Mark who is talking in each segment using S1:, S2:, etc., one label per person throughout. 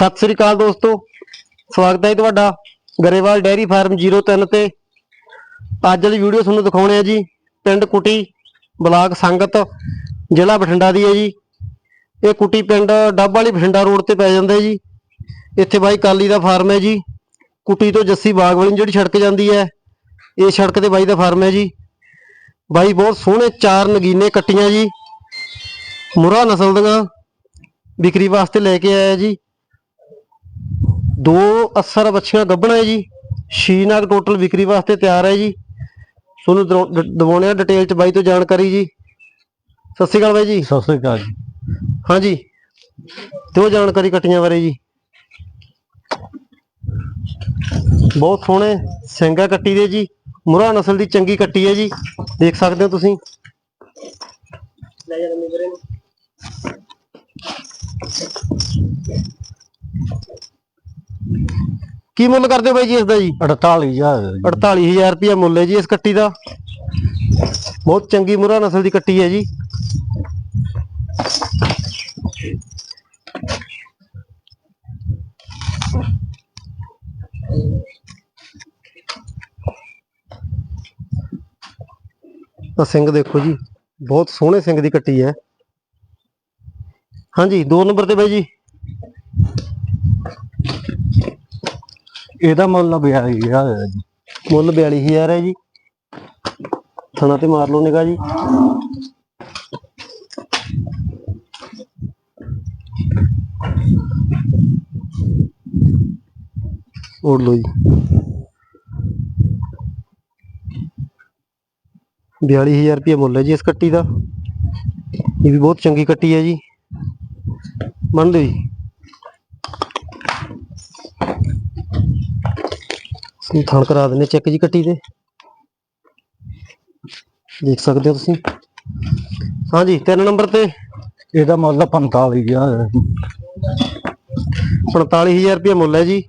S1: ਸਤਿ ਸ੍ਰੀ ਅਕਾਲ ਦੋਸਤੋ। ਸਵਾਗਤ ਹੈ ਜੀ ਤੁਹਾਡਾ ਗਰੇਵਾਲ ਡੈਰੀ ਫਾਰਮ 03 ਤੇ। ਅੱਜ ਵਾਲੀ ਵੀਡੀਓ ਤੁਹਾਨੂੰ ਦਿਖਾਉਣੇ ਆ ਜੀ, ਪਿੰਡ ਕੁਟੀ ਬਲਾਕ ਸੰਗਤ, ਜ਼ਿਲ੍ਹਾ ਬਠਿੰਡਾ ਦੀ ਹੈ ਜੀ। ਇਹ ਕੁਟੀ ਪਿੰਡ ਡੱਬ ਵਾਲੀ ਬਠਿੰਡਾ ਰੋਡ ਤੇ ਪੈ ਜਾਂਦਾ ਜੀ। ਇੱਥੇ ਬਾਈ ਕਾਲੀ ਦਾ ਫਾਰਮ ਹੈ ਜੀ। ਕੁਟੀ ਤੋਂ ਜੱਸੀ ਬਾਗ ਵਾਲੀ ਨੂੰ ਜਿਹੜੀ ਸੜਕ ਜਾਂਦੀ ਹੈ, ਇਹ ਸੜਕ ਤੇ ਬਾਈ ਦਾ ਫਾਰਮ ਹੈ ਜੀ। ਬਾਈ ਬਹੁਤ ਸੋਹਣੇ ਚਾਰ ਨਗੀਨੇ ਕੱਟੀਆਂ ਜੀ। ਮੁਰਾ ਨਸਲ ਦੀਆਂ, ਵਿਕਰੀ ਵਾਸਤੇ ਲੈ ਕੇ ਆਇਆ ਜੀ। ਦੋ ਅਸਰ ਬੱਚੀਆਂ ਗੱਭਣਾ ਹੈ ਜੀ। ਛੇ ਨਾਗ ਟੋਟਲ ਵਿਕਰੀ ਵਾਸਤੇ ਤਿਆਰ ਹੈ ਜੀ। ਤੁਹਾਨੂੰ ਦਿਵਾਉਣੇ ਆ ਡਿਟੇਲ ਚ ਬਾਈ ਤੋਂ ਜਾਣਕਾਰੀ ਜੀ। ਸਤਿ ਸ਼੍ਰੀ ਅਕਾਲ ਬਾਈ ਜੀ।
S2: ਸਤਿ ਸ੍ਰੀ ਅਕਾਲ ਜੀ।
S1: ਹਾਂਜੀ। ਦਿਓ ਜਾਣਕਾਰੀ ਕੱਟੀਆਂ ਬਾਰੇ ਜੀ। ਬਹੁਤ ਸੋਹਣੇ ਸਿੰਘਾ ਕੱਟੀ ਦੇ ਜੀ। ਮੁਰਾ ਨਸਲ ਦੀ ਚੰਗੀ ਕੱਟੀ ਹੈ ਜੀ। ਦੇਖ ਸਕਦੇ ਹੋ ਤੁਸੀਂ। ਲੈ ਕੀ ਮੁੱਲ ਕਰਦੇ ਹੋ ਬਾਈ ਜੀ ਇਸ ਦਾ ਜੀ?
S2: 48000 ਜੀ।
S1: 48000 ਰੁਪਇਆ ਮੁੱਲ ਹੈ ਜੀ ਇਸ ਕੱਟੀ ਦਾ। ਬਹੁਤ ਚੰਗੀ ਮੁਰਾ ਨਸਲ ਦੀ ਕੱਟੀ ਹੈ ਜੀ। ਤਾਂ ਸਿੰਘ ਦੇਖੋ ਜੀ ਬਹੁਤ ਸੋਹਣੇ ਸਿੰਘ ਦੀ ਕੱਟੀ ਹੈ। ਹਾਂਜੀ ਦੋ ਨੰਬਰ ਤੇ ਬਾਈ ਜੀ।
S2: ਇਹਦਾ ਮੁੱਲ 42000 ਹੈ ਜੀ।
S1: ਮੁੱਲ 42000 ਹੈ ਜੀ। ਥਣਾ ਤੇ ਮਾਰ ਲਓ ਨਿਗਾ ਜੀ। ਓੜ ਲਓ ਜੀ। 42000 ਰੁਪਏ ਮੁੱਲ ਹੈ ਜੀ ਇਸ ਕੱਟੀ ਦਾ। ਇਹ ਵੀ ਬਹੁਤ ਚੰਗੀ ਕੱਟੀ ਹੈ ਜੀ। ਮੰਨ ਲਓ ਜੀ। ਥਣ ਕਰਾ ਦਿੰਦੇ ਚੈੱਕ ਜੀ ਕੱਟੀ ਦੇ। ਦੇਖ ਸਕਦੇ ਹੋ ਤੁਸੀਂ। ਹਾਂਜੀ ਤਿੰਨ ਨੰਬਰ ਤੇ।
S2: ਇਹਦਾ ਮੁੱਲ 45000 ਹੈ ਜੀ
S1: 45000 ਰੁਪਏ ਮੁੱਲ ਹੈ ਜੀ।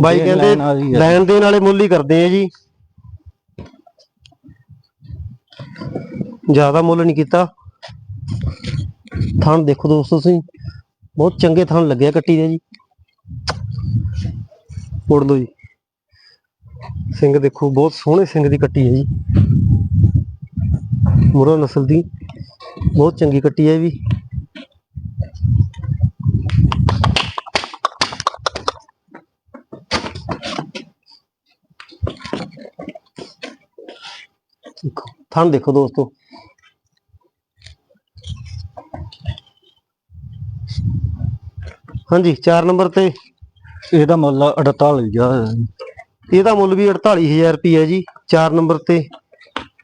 S1: ਬਾਈ ਕਹਿੰਦੇ।
S2: ਲੈਣ
S1: ਦੇਣ ਵਾਲੇ ਮੁੱਲ ਹੀ ਕਰਦੇ ਆ ਜੀ। ਜ਼ਿਆਦਾ ਮੁੱਲ ਨਹੀਂ ਕੀਤਾ। ਥਣ ਦੇਖੋ ਦੋਸਤੋ ਤੁਸੀਂ। ਬਹੁਤ ਚੰਗੇ ਥਣ ਲੱਗਿਆ ਕੱਟੀ ਦੇ ਜੀ। ਉੜ ਲਓ ਜੀ। ਸਿੰਘ ਦੇਖੋ, ਬਹੁਤ ਸੋਹਣੇ ਸਿੰਘ ਦੀ ਕੱਟੀ ਹੈ ਜੀ। ਮੁਰਾ ਨਸਲ ਦੀ, ਬਹੁਤ ਚੰਗੀ ਕੱਟੀ ਹੈ ਵੀ। ਦੇਖੋ, ਥਣ ਦੇਖੋ ਦੋਸਤੋ। ਹਾਂਜੀ 4 ਨੰਬਰ ਤੇ।
S2: ਇਹਦਾ ਮੁੱਲ 48000 ਹੈ।
S1: ਇਹਦਾ ਮੁੱਲ ਵੀ 48000 ਰੁਪਏ ਹੈ ਜੀ 4 ਨੰਬਰ ਤੇ।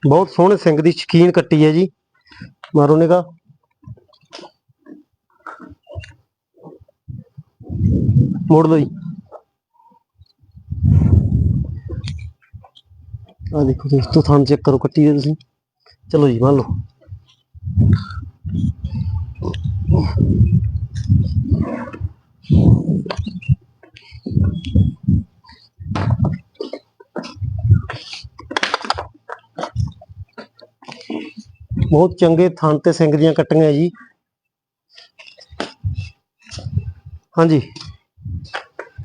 S1: ਬਹੁਤ ਸੋਹਣੇ ਸਿੰਘ ਦੀ ਸ਼ਕੀਨ ਕੱਟੀ ਹੈ ਜੀ। ਮਾਰੋ ਨਿਗਾ ਮੋੜ ਲਓ ਜੀ। ਆ ਦੇਖੋ ਦੋਸਤੋ ਥਣ ਚੈੱਕ ਕਰੋ ਕੱਟੀ ਦੇ ਤੁਸੀਂ। ਚਲੋ ਜੀ, ਮੰਨ ਲਓ। ਬਹੁਤ ਚੰਗੇ ਥਣ ਤੇ ਸਿੰਘ ਦੀਆਂ ਕੱਟੀਆਂ ਜੀ। ਹਾਂਜੀ।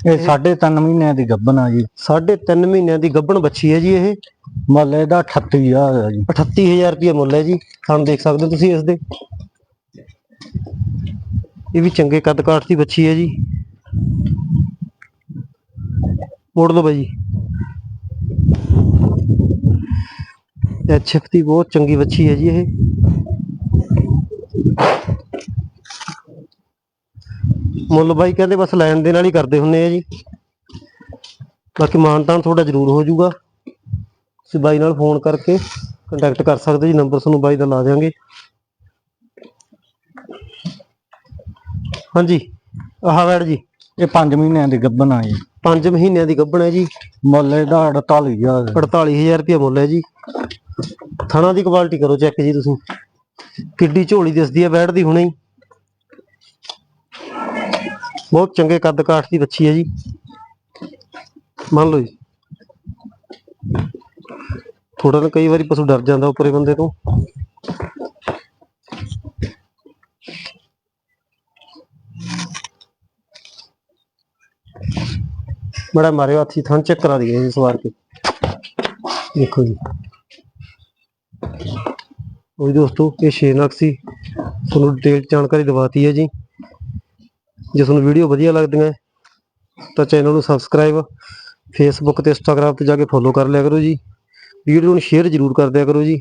S2: ਇਹ 3.5 ਮਹੀਨਿਆਂ ਦੀ ਗੱਭਣ ਆ ਜੀ।
S1: ਸਾਢੇ ਤਿੰਨ ਮਹੀਨਿਆਂ ਦੀ ਗੱਭਣ ਬੱਚੀ ਹੈ ਜੀ ਇਹ।
S2: ਮੁੱਲ ਇਹਦਾ 38000 ਹੈ ਜੀ।
S1: 38000 ਰੁਪਏ ਮੁੱਲ ਹੈ ਜੀ। ਥਣ ਦੇਖ ਸਕਦੇ ਹੋ ਤੁਸੀਂ ਇਸ ਦੇ। ਇਹ ਵੀ ਚੰਗੇ ਕੱਦ ਕਾਠ ਦੀ ਬੱਚੀ ਹੈ ਜੀ। ਮੋੜ ਲਓ ਬਾਈ ਐਚਐਫ ਦੀ ਬਹੁਤ ਚੰਗੀ ਬੱਚੀ ਹੈ ਜੀ ਇਹ। ਮੁੱਲ ਬਾਈ ਕਹਿੰਦੇ ਬਸ ਲੈਣ ਦੇ ਨਾਲ ਹੀ ਕਰਦੇ ਹੁੰਨੇ ਆ ਜੀ। ਬਾਕੀ ਮਾਨਤਾਨ ਤੁਹਾਡਾ ਜ਼ਰੂਰ ਹੋ ਜਾਊਗਾ। ਤੁਸੀਂ ਬਾਈ ਨਾਲ ਫੋਨ ਕਰਕੇ ਕੰਟੈਕਟ ਕਰ ਸਕਦੇ ਜੀ ਨੰਬਰ ਤੁਹਾਨੂੰ ਬਾਈ ਦਾ ਲਾ ਦਿਆਂਗੇ। ਹਾਂਜੀ ਆਹ ਵੈੜ ਜੀ।
S2: ਇਹ 5 ਮਹੀਨਿਆਂ ਦੀ ਗੱਭਣ ਆ ਜੀ।
S1: 5 ਮਹੀਨਿਆਂ ਦੀ ਗੱਭਣ ਹੈ ਜੀ।
S2: ਮੁੱਲ ਇਹਦਾ 48000 ਹੈ
S1: 48000 ਰੁਪਏ ਮੁੱਲ ਹੈ ਜੀ। ਥਣਾ ਦੀ ਕੁਆਲਿਟੀ ਕਰੋ ਚੈੱਕ ਜੀ ਤੁਸੀਂ। ਕਿੱਡੀ ਝੋਲੀ ਦਿਸਦੀ ਹੈ ਵੈੜ ਹੁਣੇ ਹੀ। ਬਹੁਤ ਚੰਗੇ ਕੱਦ ਕਾਠ ਦੀ ਬੱਚੀ ਹੈ ਜੀ। ਮੰਨ ਲਓ ਜੀ। ਥੋੜਾ ਨਾ ਕਈ ਵਾਰੀ ਪਸ਼ੂ ਡਰ ਜਾਂਦਾ ਉੱਪਰੇ ਬੰਦੇ ਤੋਂ। ਬੜਾ ਮਾਰਿਓ ਹੱਥੀ ਥਣ ਚੈੱਕ ਕਰਾ ਦਈਏ ਜੀ ਸਵਾਰ ਕੇ ਦੇਖੋ ਜੀ। ਉਹ ਦੋਸਤੋ, ਇਹ ਛੇ ਸੀ। ਤੁਹਾਨੂੰ ਡਿਟੇਲ ਜਾਣਕਾਰੀ ਦਵਾਤੀ ਹੈ ਜੀ। ਜੇ ਤੁਹਾਨੂੰ ਵੀਡੀਓ ਵਧੀਆ ਲੱਗਦੀਆਂ ਤਾਂ ਚੈਨਲ ਨੂੰ ਸਬਸਕ੍ਰਾਈਬ ਫੇਸਬੁੱਕ ਤੇ ਇੰਸਟਾਗ੍ਰਾਮ ਤੇ ਜਾ ਕੇ ਫੋਲੋ ਕਰ ਲਿਆ ਕਰੋ ਜੀ। ਵੀਡੀਓ ਨੂੰ ਸ਼ੇਅਰ ਜ਼ਰੂਰ ਕਰ ਦਿਆ ਕਰੋ ਜੀ।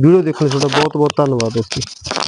S1: ਵੀਡੀਓ ਦੇਖਣ ਲਈ ਤੁਹਾਡਾ ਬਹੁਤ ਬਹੁਤ ਧੰਨਵਾਦ ਦੋਸਤੋ।